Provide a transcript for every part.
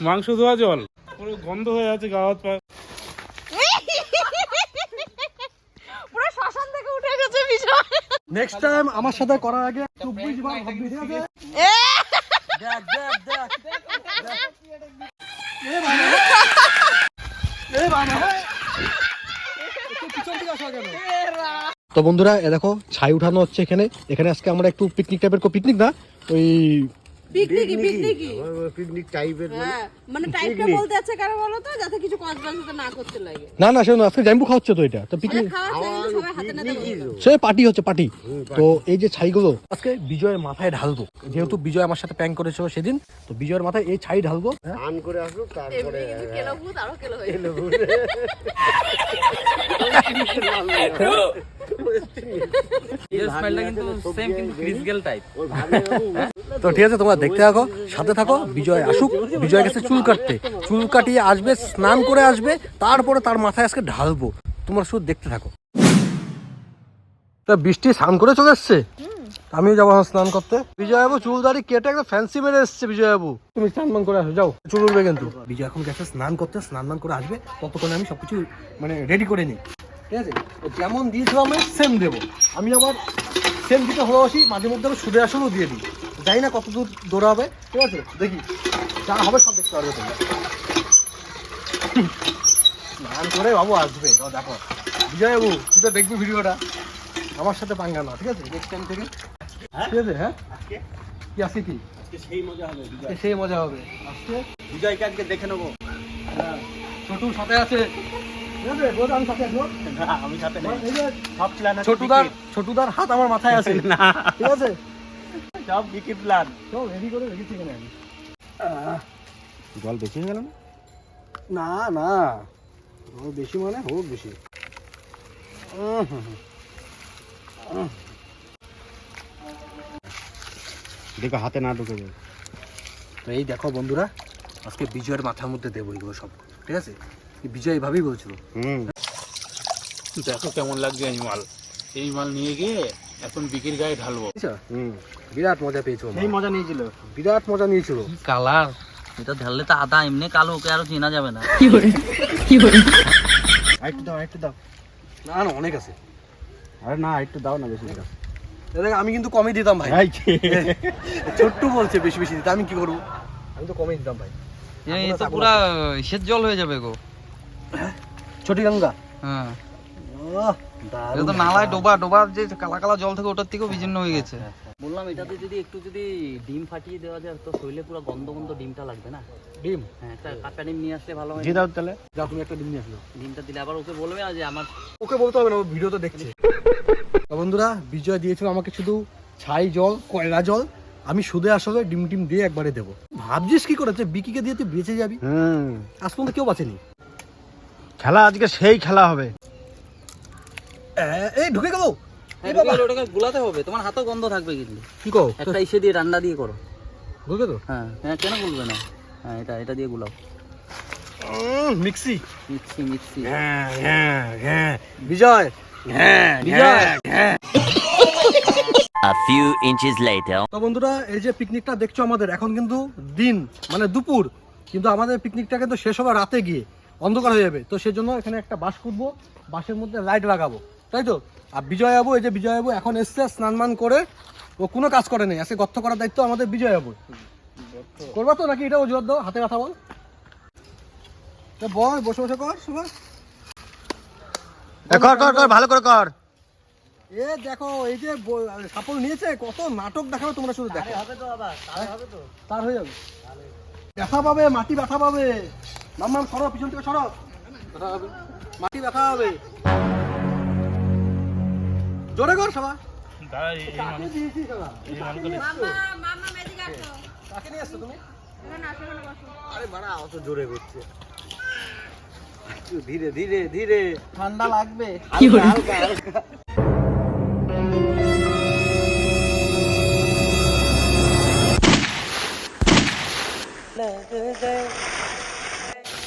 মাংস ধোয়া জল পুরো গন্ধ হয়ে আছে গা হাত পা পুরো শ্মশান থেকে উঠে গেছে বিজয় নেক্সট টাইম আমার সাথে করার আগে চব্বিশ বার ভাববি ঠিক আছে এ! দেখ দেখ দেখ এ বাবা। এ বাবা। পিছন দিকে আসো কেন? তো বন্ধুরা এ দেখো ছাই উঠানো হচ্ছে এখানে এখানে আজকে আমরা একটু পিকনিক টাইপের পিকনিক না ওই পিকনিকি পিকনিকি পিকনিক টাইপের হ্যাঁ মানে টাইপটা বলতে আছে কারও বলো তো যাতে কিছু কাজ না করতে লাগে। না না শোনো আজকে জাম্বু খাওয়াচ্ছে তো এটা? তো মানে পিকনিক বলবে সে পার্টি হচ্ছে পার্টি। তো এই যে ছাইগুলো আজকে বিজয়ের মাথায় ঢালবো। যেহেতু বিজয় আমার সাথে প্যাং করেছিল সেদিন তো বিজয়ের মাথায় এই ছাই ঢালবো হ্যাঁ? আন করে আসুক তারপরে কেলো ভূত আরও কেলো হয়ে ভাবে তো ঠিক আছে তোমরা দেখতে থাকো সাথে থাকো বিজয় আসুক বিজয় গেছে চুল কাটতে। চুল কাটিয়ে আসবে স্নান করে আসবে তারপরে তার মাথায় আজকে ঢালবো। তোমরা শুধু দেখতে থাকো। তা বৃষ্টি স্নান করে চলে এসছে? আমিও যাব স্নান করতে। বিজয় বাবু চুল দাড়ি কেটে একদম ফ্যান্সি মেরে এসছে বিজয় বাবু তুমি স্নান মান করে আসো যাও। চুল উঠবে কিন্তু। বিজয় এখন গেছে স্নান করতে স্নান মান করে আসবে। ততক্ষণে আমি সবকিছু মানে রেডি করে নিই। ঠিক আছে? ও যেমন দিয়েছিল আমি সেম দেবো। আমি আবার সেম দিতে ভালোবাসি মাঝে মধ্যে আমি সুদে আসলেও দিয়ে দিই। জানি না কত দূর দৌড়াবে ঠিক আছে? দেখি যা হবে সব দেখতে পারবে তুমি। স্নান করে বাবু আসবে দেখো। বিজয় বাবু তুই তো দেখবি ভিডিওটা। আমার সাথে পাঙ্গা না ঠিক আছে? নেক্সট টাইম থেকে। ঠিক আছে হ্যাঁ? কি আজকে কি? সেই মজা হবে সেই মজা হবে। আজকে? বিজয়কে আজকে দেখে নেব। হ্যাঁ, ছোটুর সাথে আছে। আমি সাথে সব প্ল্যান ছোটুদার ছোটুদার হাত আমার মাথায় আছে। না। ঠিক আছে? সব বিকি প্ল্যান চল রেডি করে রেখেছি এখানে আমি। জল বেশি হয়ে গেল না? না ও বেশি মানে হোক বেশি। দেখো হাতে না ঢুকে যাবে তো এই দেখো বন্ধুরা আজকে বিজয়ের মাথার মধ্যে দেবো এগুলো সব। ঠিক আছে? বিজয় এইভাবেই বলছিল। হুম। দেখো কেমন লাগছে এই মাল। এই মাল নিয়ে গিয়ে এখন বিকির গায়ে ঢালবো। বুঝছ? হুম। বিরাট মজা পেয়েছ সেই মজা নিয়েছিল। বিরাট মজা নিয়েছিল। কালার এটা ঢাললে তো আদা এমনি কালো ওকে আরও চেনা যাবে না। আরেকটু দাও আরেকটু দাও। না না অনেক আছে। আরে না একটু দাও না বেশি। দাও দেখ আমি কিন্তু কমই দিতাম ভাই। এই ছোট্টু বলছে বেশি বেশি দিতে আমি কি করব? আমি তো কমই দিতাম ভাই। এই তো পুরা সেচ জল হয়ে যাবে গো। ছোটি গঙ্গা হ্যাঁ এটা তো নালায় ডোবা ডোবা যে কালা কালা জল থেকে ওটার থেকেও বিচ্ছিন্ন হয়ে গেছে। বললাম এটাতে যদি একটু যদি ডিম ফাটিয়ে দেওয়া যায় তো শরীরে পুরো গন্ধ গন্ধ ডিমটা লাগবে না? ডিম? হ্যাঁ একটা কাঁচা ডিম নিয়ে আসলে ভালো হয়। দিয়ে দাও তাহলে? যা তুমি একটা ডিম নিয়ে আসলো। ডিমটা দিলে আবার ওকে বলবে না যে আমার ওকে বলতে হবে না ও ভিডিও তো দেখছে। তো বন্ধুরা বিজয় দিয়েছিল আমাকে শুধু ছাই জল কয়লা জল। আমি শুধু আসলে ডিম টিম দিয়ে একবারে দেবো। ভাবছিস কি করেছে বিকিকে দিয়ে তুই বেঁচে যাবি? হুম আজ পর্যন্ত কেউ বাঁচেনি। খেলা আজকে সেই খেলা হবে। এই ঢুকে গেল। হ্যাঁ, ঢুকে গেলে ওটাকে গুলাতে হবে। তোমার হাতেও গন্ধ থাকবে কিন্তু। কি কো একটা ইসে দিয়ে রান্না দিয়ে করো। ঢুকে তো? হ্যাঁ হ্যাঁ কেন বলবে না? হ্যাঁ এটা এটা দিয়ে গুলাও। মিক্সি। Mixie mixie. হ্যাঁ হ্যাঁ হ্যাঁ। বিজয়। হ্যাঁ বিজয়। A few inches later. তো বন্ধুরা এই যে পিকনিকটা দেখছ আমাদের এখন কিন্তু দিন মানে দুপুর। কিন্তু আমাদের পিকনিকটা কিন্তু শেষ হবে রাতে গিয়ে। অন্ধকার হয়ে যাবে। তো সেজন্য এখানে একটা বাস খুঁজবো বাসের মধ্যে লাইট লাগাবো। তাই তো? আর বিজয় বাবু এই যে বিজয় বাবু এখন এসছে স্নান মান করে ও কোনো কাজ করে নেই আজকে গর্ত করার দায়িত্ব আমাদের বিজয় বাবু করবা তো নাকি এটা জোর দাও হাতে কথা বল। বল বসে বসে কর কর কর কর ভালো করে কর। এ দেখো এই যে সাপল নিয়েছে কত নাটক দেখাবে তোমরা শুধু দেখো। হবে তো আবার হবে তো। তার হয়ে যাবে। ব্যথা পাবে মাটি ব্যথা পাবে। মাম মাম সরো পিছন থেকে সরো। মাটি ব্যথা হবে। জোরে কর সবা ধীরে ধীরে ধীরে। ঠান্ডা লাগবে। হালকা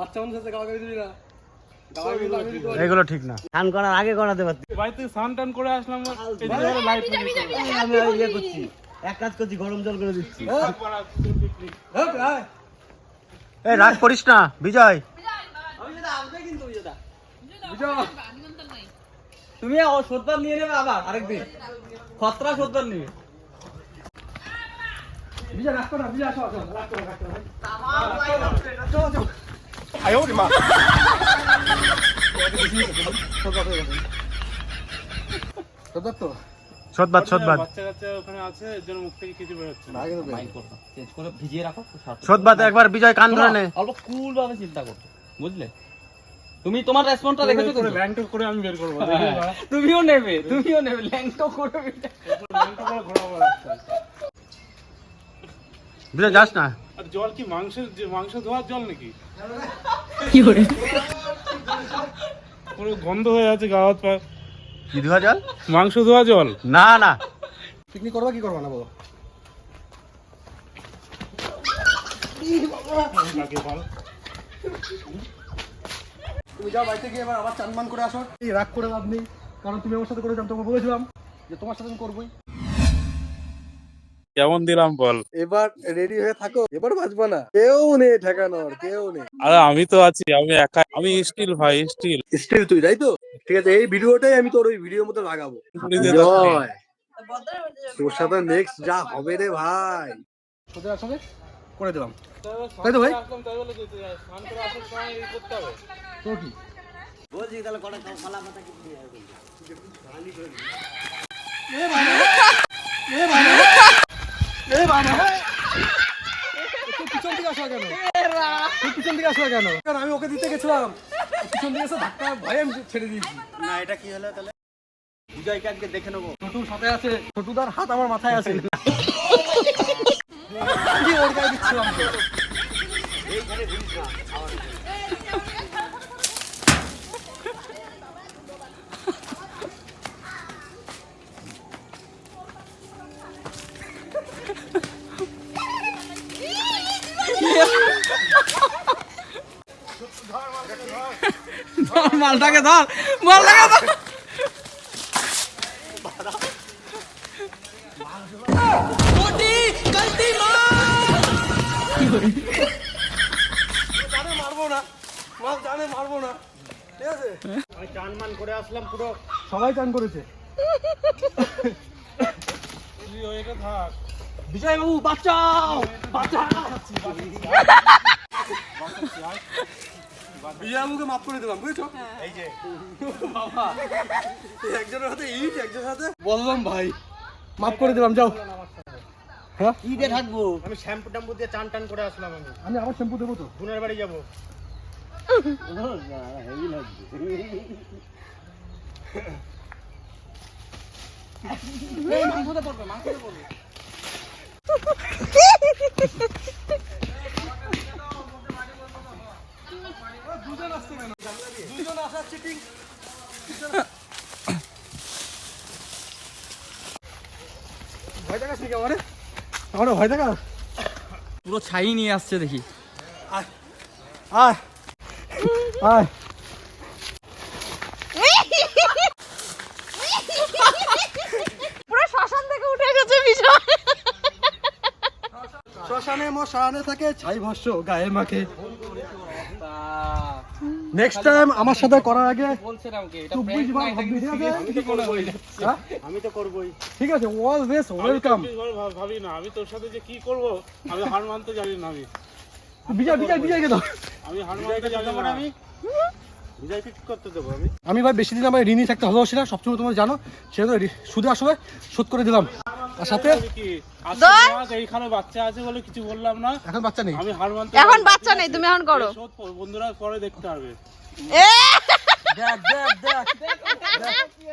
বাচ্চা মানুষ আছে গাওয়া দিবি না। এগুলো ঠিক না। স্নান করার আগে করাতে পারতি। থেকে স্নান টান করে আসলাম আমি ইয়ে করছি। এক কাজ করছি গরম জল করে দিচ্ছি। হ্যাঁ। এই রাগ করিস না বিজয়। বিজয়, তুমি সত্তর নিয়ে নেবে আবার আরেকদিন। খতরা সত্তর নিবে বিজয় রাগ করো না, বিজয় আসো, আসো, রাগ করো, রাগ করো, সদবাদ সদবাদ সদবাদ একবার বিজয় কান ধরে নে অল্প কুল ভাবে চিন্তা করো বুঝলে তুমি তোমার রেসপন্সটা রেখেছো করে কিন্তু? ল্যাংটো করে আমি বের করব তুমিও নেবে তুমিও নেবে ল্যাংটো করবে ল্যাংটো করে ঘোরাবো বিজয় যাস না আর জল কি মাংসের মাংস ধোয়ার জল নাকি পুরো গন্ধ হয়ে আছে গা হাত পা। কি ধোয়া জল? মাংস ধোয়া জল। না না। পিকনিক করবা কি করবা না বলো? তুমি যাও বাড়িতে গিয়ে এবার আবার চান মান করে আসো। এই রাগ করে লাভ নেই কারণ তুমি আমার সাথে করেছ আমি তোমাকে বলেছিলাম যে তোমার সাথে আমি করবোই। কেমন দিলাম বল। এবার রেডি হয়ে থাকো এবার বাঁচবা না। কেউ নেই ঠেকানোর কেউ নেই। আরে আমি তো আছি আমি একা আমি স্টিল ভাই স্টিল স্টিল তুই তাই তো? ঠিক আছে এই ভিডিওটাই আমি তোর ওই ভিডিওর মধ্যে লাগাবো। জয়। তোর সাথে নেক্সট যা হবে রে ভাই। তোদের আসলে করে দিলাম। তাই তো ভাই? তাই বলে যেতে যাই। স্নান করে আসার সময় এই করতে হবে। তো কি? এ বাবা পিছন দিকে আসা কেন? পিছন দিকে আসা কেন? আমি ওকে দিতে গেছিলাম। পিছন দিকে ধাক্কা ভয়ে আমি ছেড়ে দিয়েছি। না এটা কি হলো তাহলে? বিজয়কে আজকে দেখে নেব। ছোটুর সাথে আছে। ছোটুদার হাত আমার মাথায় আছে। ওর গায়ে দিচ্ছিলাম। তো। মালটাকে ধর মালটাকে ধর। জানে মারবো না মাছ জানে মারবো না। ঠিক আছে? আমি চান মান করে আসলাম পুরো। সবাই চান করেছে। থাক। বিজয় বাবু বাঁচাও। বাঁচাও বিজয় মাফ করে দিলাম বুঝছ? এই যে। বাবা। একজনের হাতে ইট একজনের হাতে বললাম ভাই মাফ করে দিলাম যাও। হ্যাঁ? কি থাকব। আমি শ্যাম্পু ট্যাম্পু দিয়ে চান টান করে আসলাম আমি। আমি আবার শ্যাম্পু দেবো তো। বোনের বাড়ি যাব। দুজন আসার চিটিং ভয় দেখাস নাকি আমারে আমারে ভয় দেখা পুরো ছাই নিয়ে আসছে দেখি। আয় আয় পুরো শ্মশান থেকে উঠে গেছে শ্মশানে মশানে থাকে ছাই ভস্য গায়ে মাখে। নেক্সট টাইম আমার সাথে করার আগে চব্বিশ বার ভাববি ঠিক আছে? হ্যাঁ? আমি তো করবোই। ঠিক আছে অলওয়েজ ওয়েলকাম ভাবি না। আমি তোর সাথে যে কি করব আমি হার মানতে জানি না আমি। বিজয় বিজয় বিজয়কে দাও। আমি হার মানতে জানি না। আমি? আমি? আমি ভাই বেশি দিন আমার ঋণই থাকতে ভালোবাসি না সবসময় তোমরা জানো। ঋ- সুদে আসলে শোধ করে দিলাম। আর সাথে? আমি কি আজকে মাস এইখানে বাচ্চা আছে বলে কিছু বললাম না। এখন বাচ্চা নেই? আমি হার মানতে এখন বাচ্চা নেই তুমি এখন করো। এই শোধ প- বন্ধুরা পরে দেখতে পারবে। দেখ দেখ দেখ।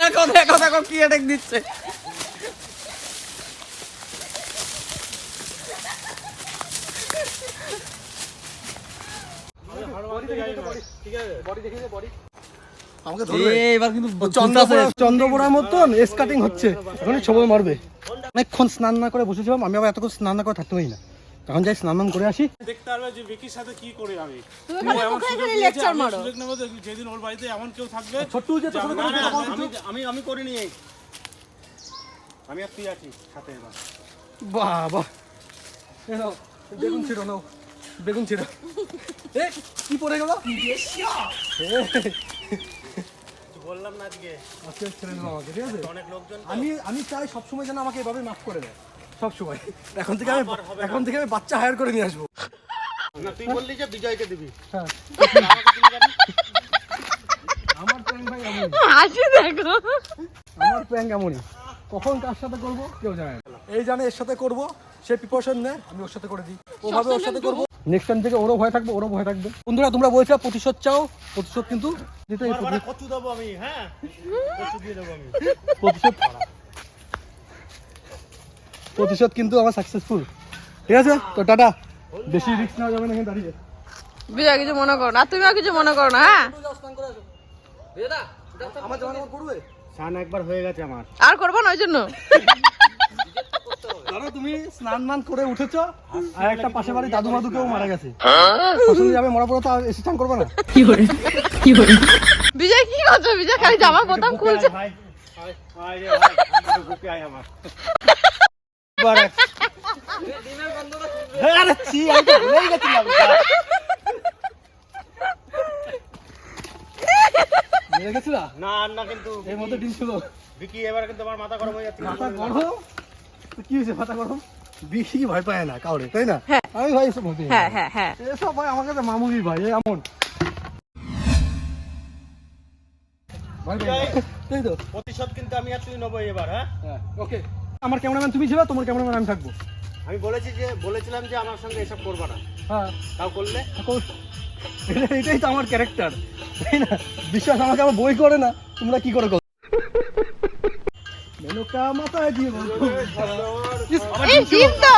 দেখো দেখো দেখো কি অ্যাটাক দিচ্ছে। আমাকে ধরবে? এবার কিন্তু চন্দ্রপুরা মতন এস কাটিং হচ্ছে। এখনই ছবল মারবে। অনেকক্ষণ স্নান না করে বসেছিলাম আমি আবার এতক্ষণ স্নান না করে থাকতে পারি না। তখন যাই স্নান করে আসি। দেখতে পারবে যে বিকির সাথে কি করে আমি। লেকচার মারো? যেদিন ওর বাড়িতে এমন কেউ থাকবে ছোট্টু যে আমি আমি আমি করিনি এই। আমি আর তুই আছি সাথে এবার। বাহ বাহ এ বেগুন ছিল নাও। বেগুন ছিল এ কি পড়ে গেল? বললাম না আজকে। আজকে ছেড়ে দিলাম আমাকে ঠিক আছে? অনেক লোকজন আমি আমি চাই সবসময় যেন আমাকে এভাবে মাফ করে দেয় সব সময় এখন থেকে আমি এখন থেকে আমি বাচ্চা হায়ার করে নিয়ে আসব। না তুই বললি যে বিজয়কে দিবি। হ্যাঁ। আমার প্র্যাঙ্ক ভাই হাসি দেখো। আমার এমনই। কখন কার সাথে করব কেউ জানে না। এই জানে এর সাথে করব সে প্রিপারেশন নেয় আমি ওর সাথে করে দিই। ওভাবে ওর সাথে করব। নেক্সট টাইম থেকে ওরও ভয় থাকবে ওরও ভয় থাকবে। বন্ধুরা তোমরা বলছো প্রতিশোধ চাও প্রতিশোধ কিন্তু কচু দেবো আমি হ্যাঁ? কচু দিয়ে দেবো আমি। প্রতিশোধ প্রতিশোধ কিন্তু আমার সাকসেসফুল ঠিক আছে? তো টাটা। বেশি রিস্ক নেওয়া যাবে না এখানে দাঁড়িয়ে। বিজয় কিছু মনে করো না তুমিও কিছু মনে করো না হ্যাঁ? আমার জামা কাপড় স্নান একবার হয়ে গেছে আমার। আর করব না ওই জন্য। দাদা তুমি স্নান মান করে উঠেছো আর একটা পাশে বাড়ি দাদু মাদুকেও মারা গেছে। শ্বশুর যাবে মরা পড়ে তো এসে চান করবে না। বিজয় কি করছ? বিজয় খালি জামা বোতাম খুলছে। আরে আমি তো ভুলেই গেছিলাম মেরে গেছিল? না আর না কিন্তু এর মধ্যে ডিম ছিল। বিকি এবার কিন্তু আমার মাথা গরম হয়ে যাচ্ছে। মাথা গরম? কি হয়েছে মাথা গরম? বিশি ভয় পায় না কাউরে তাই না? হ্যাঁ। আমি ভাই এসব হতে হ্যাঁ হ্যাঁ হ্যাঁ। এসব ভাই আমার কাছে মামুলি ভাই এমন। ভয় পাই না। তাই তো। প্রতিশোধ কিন্তু আমি আর তুই নেব এবার হ্যাঁ? হ্যাঁ ওকে। আমার ক্যামেরাম্যান তুমি ছিল? তোমার ক্যামেরাম্যান আমি থাকব। আমি বলেছি যে বলেছিলাম যে আমার সঙ্গে এসব করবা না। হ্যাঁ। তাও করলে? এটা- এটাই তো আমার ক্যারেক্টার তাই না? বিশ্বাস আমাকে আবার বই করে না। তোমরা কি করে? মেনকা মাথায় দিয়ে ডিম তো!